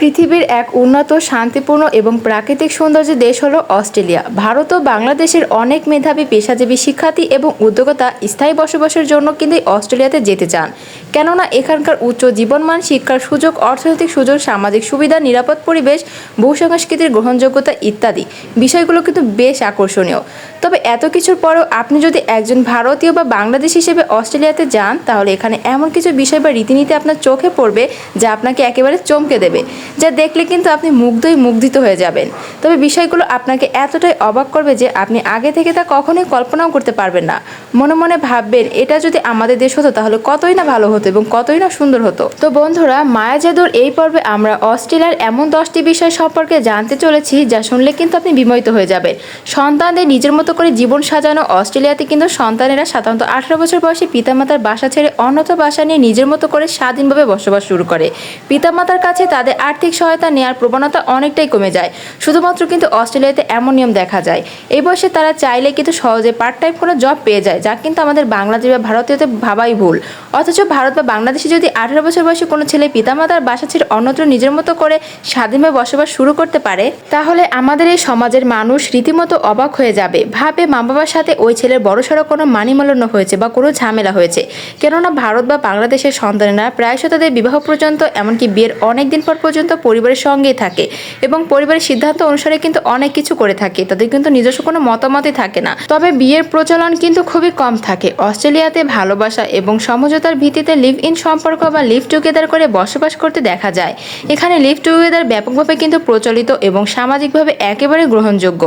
পৃথিবীর এক উন্নত, শান্তিপূর্ণ এবং প্রাকৃতিক সৌন্দর্যের দেশ হলো অস্ট্রেলিয়া। ভারত ও বাংলাদেশের অনেক মেধাবী, পেশাজীবী শিক্ষার্থী এবং উদ্যোক্তা স্থায়ী বসবাসের জন্য কিন্তু অস্ট্রেলিয়াতে যেতে চান। কেননা এখানকার উচ্চ জীবনমান শিক্ষার সুযোগ, অর্থনৈতিক সুযোগ, সামাজিক সুবিধা, নিরাপদ পরিবেশ, ভূসংস্কৃতির গ্রহণযোগ্যতা ইত্যাদি বিষয়গুলো কিন্তু বেশ আকর্ষণীয়। তবে এত কিছুর পরেও আপনি যদি একজন ভারতীয় বা বাংলাদেশ হিসেবে অস্ট্রেলিয়াতে যান, তাহলে এখানে এমন কিছু বিষয় বা রীতিনীতি আপনার চোখে পড়বে যা আপনাকে একেবারে চমকে দেবে। যা দেখলে কিন্তু আপনি মুগ্ধই মুগ্ধিত হয়ে যাবেন। তবে বিষয়গুলো আপনাকে এতটাই অবাক করবে যে আপনি আগে থেকে তা কখনোই কল্পনাও করতে পারবেন না। মনে মনে ভাববেন, এটা যদি আমাদের দেশ হতো তাহলে কতই না ভালো হতো এবং কতই না সুন্দর হতো। তো বন্ধুরা, মায়া জাদুর এই পর্বে আমরা অস্ট্রেলিয়ার এমন দশটি বিষয় সম্পর্কে জানতে চলেছি যা শুনলে কিন্তু আপনি বিমোহিত হয়ে যাবেন। সন্তানদের নিজের মতো করে জীবন সাজানো অস্ট্রেলিয়াতে কিন্তু সন্তানেরা সাধারণত আঠারো বছর বয়সে পিতামাতার বাসা ছেড়ে অন্যত্র বাসা নিয়ে নিজের মতো করে স্বাধীনভাবে বসবাস শুরু করে। পিতামাতার কাছে তাদের আর্থিক সহায়তা নেওয়ার প্রবণতা অনেকটাই কমে যায়। শুধুমাত্র কিন্তু অস্ট্রেলিয়াতে এমন নিয়ম দেখা যায়। এই বয়সে তারা চাইলে কিন্তু সহজে পার্ট টাইম কোনো জব পেয়ে যায়, যা কিন্তু আমাদের বাংলাদেশ বা ভারতীয়তে ভাবাই ভুল। অথচ ভারত বা বাংলাদেশে যদি আঠারো বছর বয়সে কোনো ছেলে পিতামাতার বাসা ছেড়ে অন্যত্র নিজের মতো করে স্বাধীনভাবে বসবাস শুরু করতে পারে, তাহলে আমাদের এই সমাজের মানুষ রীতিমতো অবাক হয়ে যাবে। ভাবে মা বাবার সাথে ওই ছেলের বড়সড় কোনো মানিমাল্য হয়েছে বা কোনো ঝামেলা হয়েছে। কেননা ভারত বা বাংলাদেশের সন্তানেরা প্রায়শ তাদের বিবাহ পর্যন্ত, এমনকি বিয়ের অনেক দিন পর পর্যন্ত পরিবারের সঙ্গেই থাকে এবং পরিবারের সিদ্ধান্ত অনুসারে কিন্তু অনেক কিছু করে থাকে। তাদের কিন্তু নিজস্ব কোনো মতামতই থাকে না। তবে বিয়ের প্রচলন কিন্তু খুবই কম থাকে। অস্ট্রেলিয়াতে ভালোবাসা এবং সমঝোতার ভিত্তিতে লিভ ইন সম্পর্ক বা লিভ টুগেদার করে বসবাস করতে দেখা যায়। এখানে লিভ টুগেদার ব্যাপকভাবে কিন্তু প্রচলিত এবং সামাজিকভাবে একেবারে গ্রহণযোগ্য।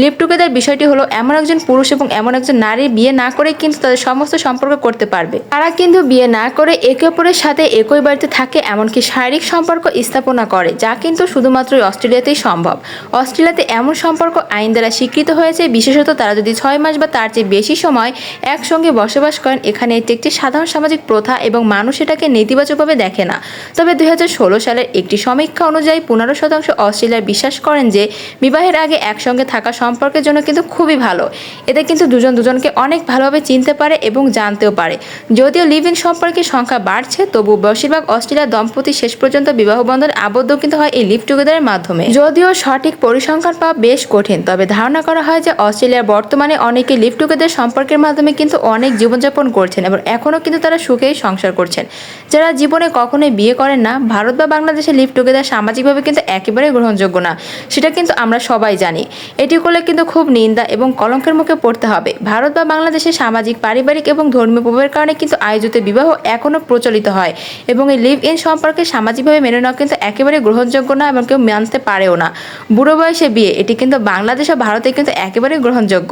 লিভ টুগেদার বিষয়টি হলো এমন একজন পুরুষ এবং এমন একজন নারী বিয়ে না করে কিন্তু তাদের সমস্ত সম্পর্ক করতে পারবে। তারা কিন্তু বিয়ে না করে একে অপরের সাথে একই বাড়িতে থাকে, এমনকি শারীরিক সম্পর্ক স্থাপনা করে, যা কিন্তু শুধুমাত্র অস্ট্রেলিয়াতেই সম্ভব। অস্ট্রেলিয়াতে এমন সম্পর্ক আইন দ্বারা স্বীকৃত হয়েছে, বিশেষত তারা যদি ছয় মাস বা তার চেয়ে বেশি সময় একসঙ্গে বসবাস করেন, এখানে এটি একটি সাধারণ সামাজিক প্রথা এবং মানুষ এটাকে নেতিবাচকভাবে দেখে না। তবে দুই হাজার ষোলো সালের একটি সমীক্ষা অনুযায়ী পনেরো শতাংশ অস্ট্রেলিয়ার বিশ্বাস করেন যে, বিবাহের আগে একসঙ্গে থাকা সম্পর্কের জন্য কিন্তু খুবই ভালো। এতে কিন্তু দুজন দুজনকে অনেক ভালোভাবে চিনতে পারে এবং জানতেও পারে। যদিও লিভ ইন সম্পর্কের সংখ্যা বাড়ছে, তবু বেশিরভাগ অস্ট্রেলিয়ার দম্পতি শেষ পর্যন্ত বিবাহ বন্ধন আবদ্ধ কিন্তু হয় এই লিভ টুগেদারের মাধ্যমে। যদিও সঠিক পরিসংখ্যান পাওয়া বেশ কঠিন, তবে ধারণা করা হয় যে অস্ট্রেলিয়ার বর্তমানে অনেকে লিভ টুগেদার সম্পর্কের মাধ্যমে কিন্তু অনেক জীবনযাপন করছেন এবং এখনও কিন্তু তারা সুখেই সংসার করছেন। যারা জীবনে কখনোই বিয়ে করেন না, ভারত বা বাংলাদেশে লিভ টুগেদার সামাজিকভাবে কিন্তু একেবারে গ্রহণযোগ্য না, সেটা কিন্তু আমরা সবাই জানি। এটি করলে কিন্তু খুব নিন্দা এবং কলঙ্কের মুখে পড়তে হবে। ভারত বা বাংলাদেশে সামাজিক, পারিবারিক এবং ধর্মীয় প্রভাবের কারণে কিন্তু আয়োজিত বিবাহ এখনও প্রচলিত হয় এবং এই লিভ ইন সম্পর্কে সামাজিকভাবে মেনে নেওয়া কিন্তু একেবারে গ্রহণযোগ্য না এবং কেউ মানতে পারেও না। বুড়ো বয়সে বিয়ে, এটি কিন্তু বাংলাদেশ ও ভারতে কিন্তু একেবারে গ্রহণযোগ্য।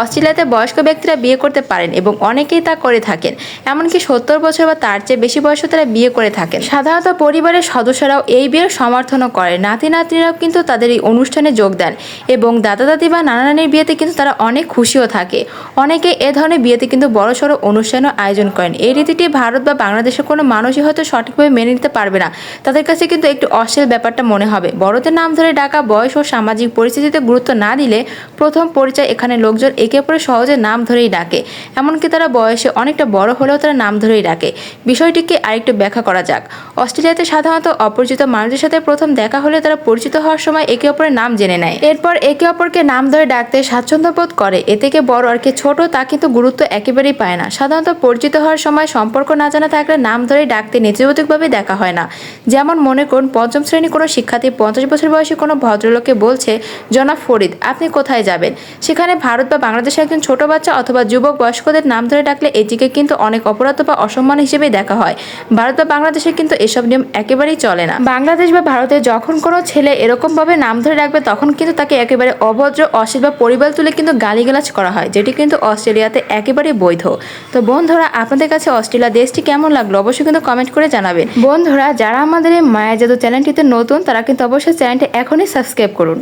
অস্ট্রেলিয়াতে বয়স্ক ব্যক্তিরা বিয়ে করতে পারেন এবং অনেকেই তা করে থাকেন। এমনকি সত্তর বছর বা তার চেয়ে বেশি বয়সে তারা বিয়ে করে থাকেন। সাধারণত পরিবারের সদস্যরাও এই বিয়ের সমর্থনও করে নাতি নাতনিরাও কিন্তু তাদের এই অনুষ্ঠানে যোগ দেন এবং দাদা দাদি বা নানা নানির বিয়েতে কিন্তু তারা অনেক খুশিও থাকে। অনেকে এ ধরনের বিয়েতে কিন্তু বড় সড়ো অনুষ্ঠানও আয়োজন করেন। এই রীতিটি ভারত বা বাংলাদেশের কোনো মানুষই হয়তো সঠিকভাবে মেনে নিতে পারবে না। তাদের কাছে কিন্তু একটু অশ্লীল ব্যাপারটা মনে হবে। বড়দের নাম ধরে ডাকা, বয়স ও সামাজিক পরিস্থিতিতে গুরুত্ব না দিলে প্রথম পরিচয় এখানে লোকজন একে অপরে সহজে নাম ধরেই ডাকে। এমনকি তারা বয়সে অনেকটা বড় হলেও তারা নাম ধরেই ডাকে। বিষয়টিকে আরেকটু ব্যাখ্যা করা যাক। অস্ট্রেলিয়াতে সাধারণত অপরিচিত মানুষের সাথে প্রথম দেখা হলে তারা পরিচিত হওয়ার সময় একে অপরের নাম জেনে নেয়। এরপর একে অপরকে নাম ধরে ডাকতে স্বাচ্ছন্দ্য বোধ করে। এ থেকে বড় আর কি ছোট তা কিন্তু গুরুত্ব একেবারেই পায় না। সাধারণত পরিচিত হওয়ার সময় সম্পর্ক না জানা থাকলে নাম ধরে ডাকতে নেতিবাচকভাবে দেখা হয় না। যেমন মনে করুন পঞ্চম শ্রেণি কোনো শিক্ষার্থী পঞ্চাশ বছর বয়সী কোনো ভদ্রলোককে বলছে, জনাব ফরিদ, আপনি কোথায় যাবেন? সেখানে ভারত বা বাংলাদেশের একজন ছোট বাচ্চা অথবা যুবক বয়স্কদের নাম ধরে ডাকলে এটিকে কিন্তু অনেক অপরাধ বা অসম্মান হিসেবেই দেখা হয়। ভারত বা বাংলাদেশে কিন্তু এসব নিয়ম একেবারেই চলে না। বাংলাদেশ বা ভারতে যখন কোনো ছেলে এরকমভাবে নাম ধরে ডাকবে, তখন কিন্তু তাকে একেবারে অভদ্র, অশ্লীল বা পরিবার তুলে কিন্তু গালিগালাজ করা হয়, যেটি কিন্তু অস্ট্রেলিয়াতে একেবারে বৈধ। তো বন্ধুরা, আপনাদের কাছে অস্ট্রেলিয়া দেশটি কেমন লাগল? অবশ্যই কিন্তু কমেন্ট করে জানাবেন। বন্ধুরা, যারা আমাদের এই মায়া জাদু চ্যানেলটিতে নতুন তারা কিন্তু অবশ্যই চ্যানেলটি এখনই সাবস্ক্রাইব করুন।